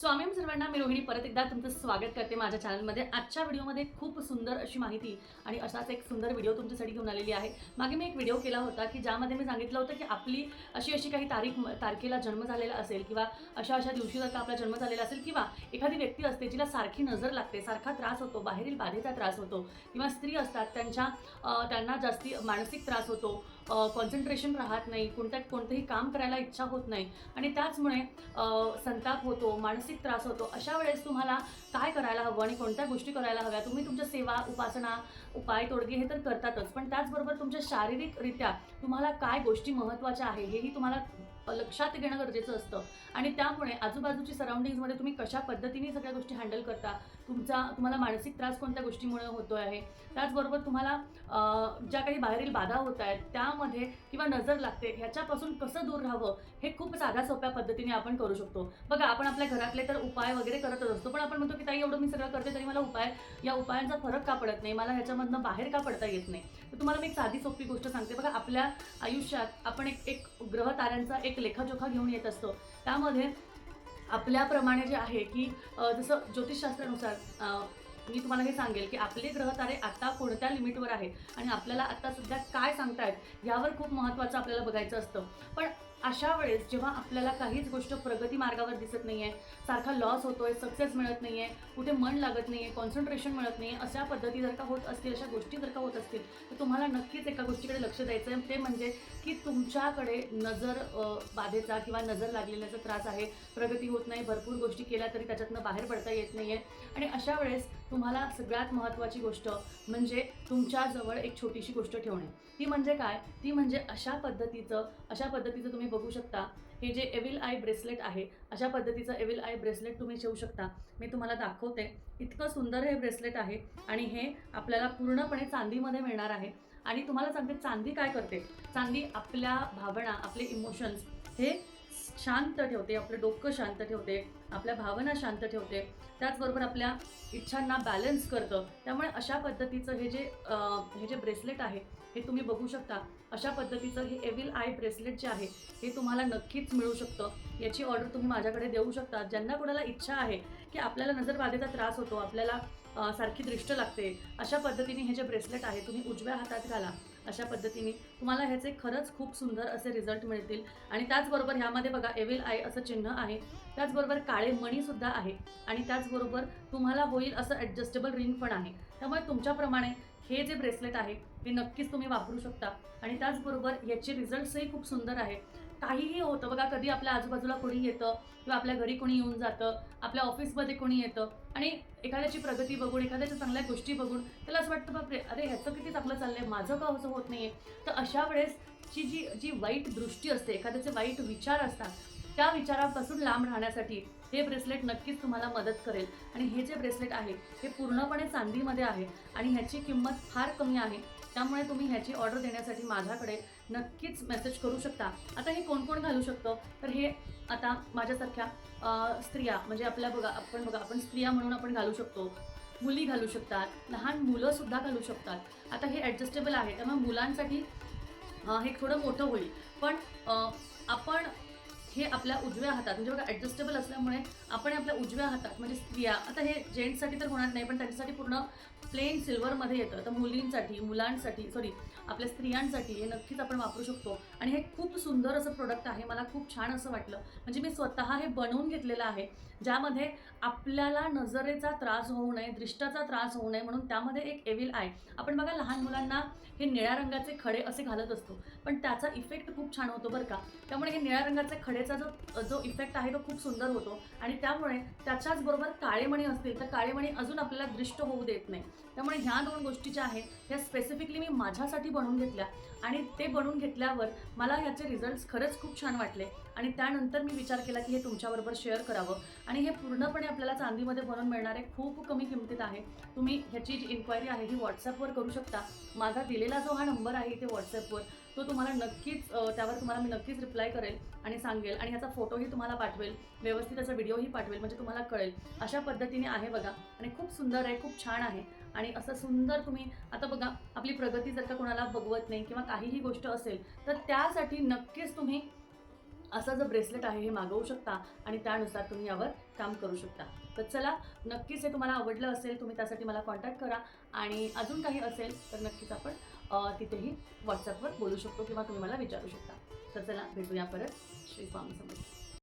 स्वामी सर्वांना मी रोहिणी परत एकदा तुमचं स्वागत करते माझ्या चॅनलमध्ये आजच्या व्हिडिओमध्ये खूप सुंदर अशी माहिती आणि असाच एक सुंदर व्हिडिओ तुमच्यासाठी घेऊन आलेली आहे. मागे मी एक व्हिडिओ केला होता की ज्यामध्ये मी सांगितलं होतं की आपली अशी अशी काही तारीख तारखेला जन्म झालेला असेल किंवा अशा अशा दिवशी जर का आपला जन्म झालेला असेल किंवा एखादी व्यक्ती असते जिला सारखी नजर लागते सारखा त्रास होतो बाहेरील बाधेचा त्रास होतो किंवा स्त्री असतात त्यांच्या त्यांना जास्ती मानसिक त्रास होतो कॉन्सन्ट्रेशन राहत नाही कोणत्या कोणतंही काम करायला इच्छा होत नाही. आणि त्याचमुळे संताप होतो मानसिक त्रास होतो. अशा वेळेस तुम्हाला काय करायला हवं आणि कोणत्या गोष्टी करायला हव्या? तुम्ही तुमच्या सेवा उपासना उपाय तोडगे हे तर करतातच. पण त्याचबरोबर तुमच्या शारीरिकरित्या तुम्हाला काय गोष्टी महत्त्वाच्या आहे हेही तुम्हाला लक्षात घेणं गरजेचं असतं. आणि त्यामुळे आजूबाजूची सराउंडिंग्समध्ये तुम्ही कशा पद्धतीने सगळ्या गोष्टी हँडल करता तुमचा तुम्हाला मानसिक त्रास कोणत्या गोष्टीमुळे होतो आहे? त्याचबरोबर तुम्हाला ज्या काही बाहेरील बाधा होत आहेत त्यामध्ये किंवा नजर लागते ह्याच्यापासून कसं दूर राहावं? हे खूप साध्या सोप्या पद्धतीने आपण करू शकतो. बघा आपण आपल्या घरातले तर उपाय वगैरे करतच असतो पण आपण म्हणतो की ताई एवढं मी सगळं करते तरी मला उपाय या उपायांचा फरक का पडत नाही? मला ह्याच्यामधनं बाहेर का पडता येत नाही? तर तुम्हाला मी एक साधी सोपी गोष्ट सांगते. बघा आपल्या आयुष्यात आपण एक एक ग्रह ताऱ्यांचा एक लेखाजोखा घेऊन येत असतो. त्यामध्ये आपल्याप्रमाणे जे आहे की जसं ज्योतिषशास्त्रानुसार मी तुम्हाला हे सांगेल की आपले ग्रहतारे आता कोणत्या लिमिटवर आहेत आणि आपल्याला आत्ता सध्या काय सांगतायत यावर खूप महत्त्वाचं आपल्याला बघायचं असतं. पण अशा वेळेस जेव्हा आपल्याला काहीच गोष्ट प्रगती मार्गावर दिसत नाही आहे सारखा लॉस होतो आहे सक्सेस मिळत नाही आहे कुठे मन लागत नाही आहे कॉन्सन्ट्रेशन मिळत नाही आहे अशा पद्धती जर का होत असतील अशा गोष्टी जर का होत असतील तर तुम्हाला नक्कीच एका गोष्टीकडे लक्ष द्यायचं आहे ते म्हणजे की तुमच्याकडे नजर बाधेचा किंवा नजर लागलेल्याचा त्रास आहे प्रगती होत नाही भरपूर गोष्टी केल्या तरी त्याच्यातनं बाहेर पडता येत नाही आहे आणि अशा वेळेस तुम्हाला सगळ्यात महत्त्वाची गोष्ट म्हणजे तुमच्याजवळ एक छोटीशी गोष्ट ठेवणे. ती म्हणजे काय? ती म्हणजे अशा पद्धतीचं अशा पद्धतीचं तुम्ही बघू शकता. हे जे एविल आय ब्रेसलेट आहे अशा पद्धतीचं एविल आय ब्रेसलेट तुम्ही ठेवू शकता. मी तुम्हाला दाखवते. इतकं सुंदर हे ब्रेसलेट आहे आणि हे आपल्याला पूर्णपणे चांदीमध्ये मिळणार आहे. आणि तुम्हाला सांगते चांदी काय करते? चांदी आपल्या भावना आपले इमोशन्स हे शांत ठेवते आपलं डोकं शांत ठेवते आपल्या भावना शांत ठेवते. त्याचबरोबर आपल्या इच्छांना बॅलन्स करतं. त्यामुळे अशा पद्धतीचं हे जे हे जे ब्रेसलेट आहे हे तुम्ही बघू शकता. अशा पद्धतीचं हे एविल आय ब्रेसलेट जे आहे हे तुम्हाला नक्कीच मिळू शकतं. याची ऑर्डर तुम्ही माझ्याकडे देऊ शकता. ज्यांना कोणाला इच्छा आहे की आपल्याला नजरबाधेचा त्रास होतो आपल्याला सारखी दृष्ट लागते अशा पद्धतीने हे जे ब्रेसलेट आहे तुम्ही उजव्या हातात घाला. अशा पद्धतीने तुम्हाला ह्याचे खरंच खूप सुंदर असे रिझल्ट मिळतील. आणि त्याचबरोबर ह्यामध्ये बघा एविल आय असं चिन्ह आहे. त्याचबरोबर काळे मणीसुद्धा आहे. आणि त्याचबरोबर तुम्हाला होईल असं ॲडजस्टेबल रिंग पण आहे. त्यामुळे तुमच्याप्रमाणे हे जे ब्रेसलेट आहे ते नक्कीच तुम्ही वापरू शकता. आणि त्याचबरोबर याचे रिझल्ट्सही खूप सुंदर आहेत काहीही होतं. बघा कधी आपल्या आजूबाजूला कोणी येतं किंवा आपल्या घरी कोणी येऊन जातं आपल्या ऑफिसमध्ये कोणी येतं आणि एखाद्याची प्रगती बघून एखाद्याच्या चांगल्या गोष्टी बघून त्याला असं वाटतं बापरे अरे ह्याचं किती चांगलं चाललंय माझं का असं होत आहे तर अशा वेळेस जी जी जी वाईट दृष्टी असते एखाद्याचे वाईट विचार असतात त्या विचारापासून लांब राहण्यासाठी हे ब्रेसलेट नक्कीच तुम्हाला मदत करेल. आणि हे जे ब्रेसलेट आहे हे पूर्णपणे चांदीमध्ये आहे आणि ह्याची किंमत फार कमी आहे. त्यामुळे तुम्ही ह्याची ऑर्डर देण्यासाठी माझ्याकडे नक्कीच मेसेज करू शकता. आता हे कोण कोण घालू शकतं? तर हे आता माझ्यासारख्या स्त्रिया म्हणजे आपल्या बघा आपण बघा आपण स्त्रिया म्हणून आपण घालू शकतो. मुली घालू शकतात. लहान मुलंसुद्धा घालू शकतात. आता हे ॲडजस्टेबल आहे त्यामुळे मुलांसाठी हे थोडं मोठं होईल. पण आपण हे आपल्या उजव्या हातात म्हणजे बघा ॲडजस्टेबल असल्यामुळे आपण आपल्या उजव्या हातात म्हणजे स्त्रिया आता हे जेंट्ससाठी तर होणार नाही पण त्यांच्यासाठी पूर्ण प्लेन सिल्वरमध्ये येतं. तर मुलींसाठी मुलांसाठी सॉरी आपल्या स्त्रियांसाठी हे नक्कीच आपण वापरू शकतो. आणि हे खूप सुंदर असं प्रोडक्ट आहे. मला खूप छान असं वाटलं. म्हणजे मी स्वतः हे बनवून घेतलेलं आहे ज्यामध्ये आपल्याला नजरेचा त्रास होऊ नये दृष्टाचा त्रास होऊ नये म्हणून त्यामध्ये एक एविल आय आपण बघा लहान मुलांना हे निळ्या रंगाचे खडे असे घालत असतो पण त्याचा इफेक्ट खूप छान होतो बरं का. त्यामुळे हे निळ्या रंगाचे खडेचा जो जो इफेक्ट आहे तो खूप सुंदर होतो. आणि त्यामुळे त्याच्याच बरोबर काळेमणी असतील तर काळेमणी अजून आपल्याला दृष्ट होऊ देत नाही. त्यामुळे ह्या दोन गोष्टी ज्या आहेत ह्या स्पेसिफिकली मी माझ्यासाठी बनवून घेतल्या. आणि ते बनवून घेतल्यावर मला ह्याचे रिझल्ट्स खरंच खूप छान वाटले. आणि त्यानंतर मी विचार केला की हे तुमच्याबरोबर शेअर करावं. आणि हे पूर्णपणे आपल्याला चांदीमध्ये बनवून मिळणारे खूप कमी किमतीत आहे. तुम्ही ह्याची जी इन्क्वायरी आहे ही व्हॉट्सअपवर करू शकता. माझा दिलेला जो हा नंबर आहे इथे व्हॉट्सॲपवर तो तुम्हाला नक्कीच त्यावर तुम्हाला मी नक्कीच रिप्लाय करेल आणि सांगेल. आणि ह्याचा फोटोही तुम्हाला पाठवेल. व्यवस्थित त्याचा व्हिडिओही पाठवेल म्हणजे तुम्हाला कळेल. अशा पद्धतीने आहे बघा. आणि खूप सुंदर आहे खूप छान आहे. आणि असं सुंदर तुम्ही आता बघा आपली प्रगती जर का कोणाला बघवत नाही किंवा काहीही गोष्ट असेल तर त्यासाठी नक्कीच तुम्ही असं जर ब्रेसलेट आहे हे मागवू शकता आणि त्यानुसार तुम्ही यावर काम करू शकता. तर चला नक्कीच हे तुम्हाला आवडलं असेल तुम्ही त्यासाठी मला कॉन्टॅक्ट करा. आणि अजून काही असेल तर नक्कीच आपण तिथेही व्हॉट्सअपवर बोलू शकतो किंवा तुम्ही मला विचारू शकता. तर चला भेटूया परत. श्री स्वामी समर्थ.